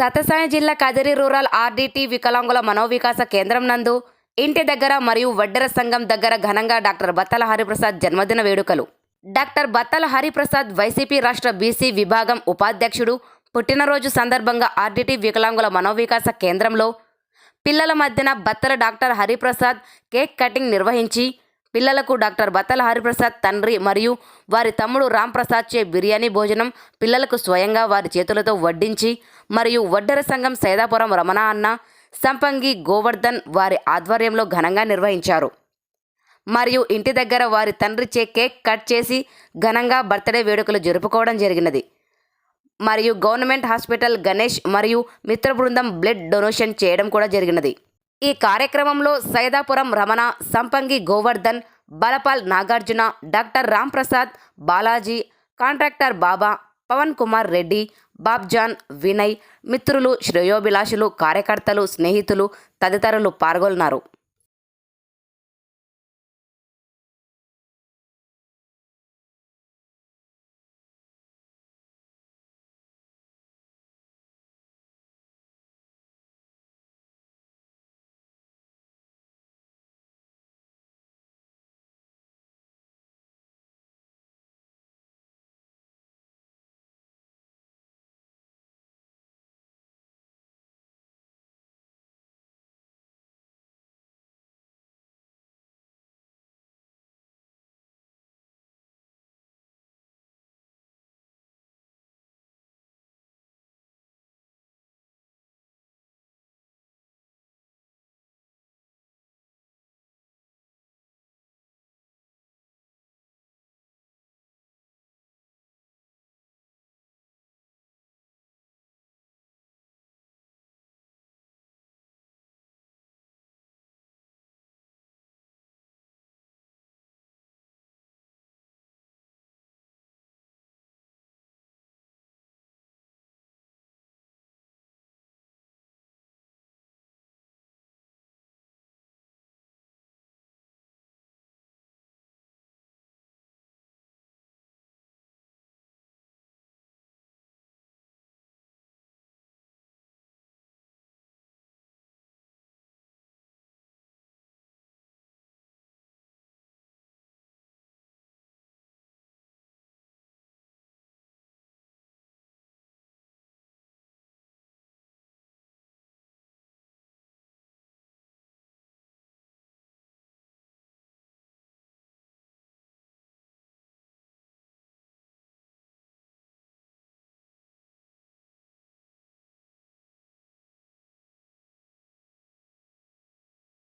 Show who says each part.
Speaker 1: సతసాయి జిల్లా Kadiri rural RDT వికలాంగుల మనోవికాస కేంద్రం నందు ఇంటి దగ్గర మరియు వడ్డెర సంఘం దగ్గర ఘనంగా డాక్టర్ బత్తల హరిప్రసాద్ జన్మదిన వేడుకలు. డాక్టర్ బత్తల హరిప్రసాద్ వైసీపీ రాష్ట్ర బీసీ విభాగం ఉపాధ్యక్షుడు. పుట్టినరోజు సందర్భంగా ఆర్డీటీ వికలాంగుల మనోవికాస కేంద్రంలో పిల్లల మధ్యన Battala doctor Hariprasad cake cutting నిర్వహించి పిల్లలకు డాక్టర్ బత్తల హరిప్రసాద్ తండ్రి మరియు వారి తమ్ముడు రాంప్రసాద్ చే బిర్యానీ భోజనం పిల్లలకు స్వయంగా వారి చేతులతో వడ్డించి మరియు వడ్డెర సంఘం సైదాపురం రమణ అన్న సంపంగి గోవర్ధన్ వారి ఆధ్వర్యంలో ఘనంగా నిర్వహించారు. మరియు ఇంటి దగ్గర వారి తండ్రి చే కేక్ కట్ చేసి ఘనంగా బర్త్డే వేడుకలు జరుపుకోవడం జరిగినది. మరియు గవర్నమెంట్ హాస్పిటల్ గణేష్ మరియు మిత్ర బృందం బ్లడ్ డొనేషన్ చేయడం కూడా జరిగినది. ఈ కార్యక్రమంలో సైదాపురం రమణ సంపంగి గోవర్ధన్ బలపాల్ నాగార్జున డాక్టర్ రాంప్రసాద్ బాలాజీ కాంట్రాక్టర్ బాబా పవన్ కుమార్ రెడ్డి బాబ్జాన్ వినయ్ మిత్రులు శ్రేయోభిలాషులు కార్యకర్తలు స్నేహితులు తదితరులు పాల్గొన్నారు.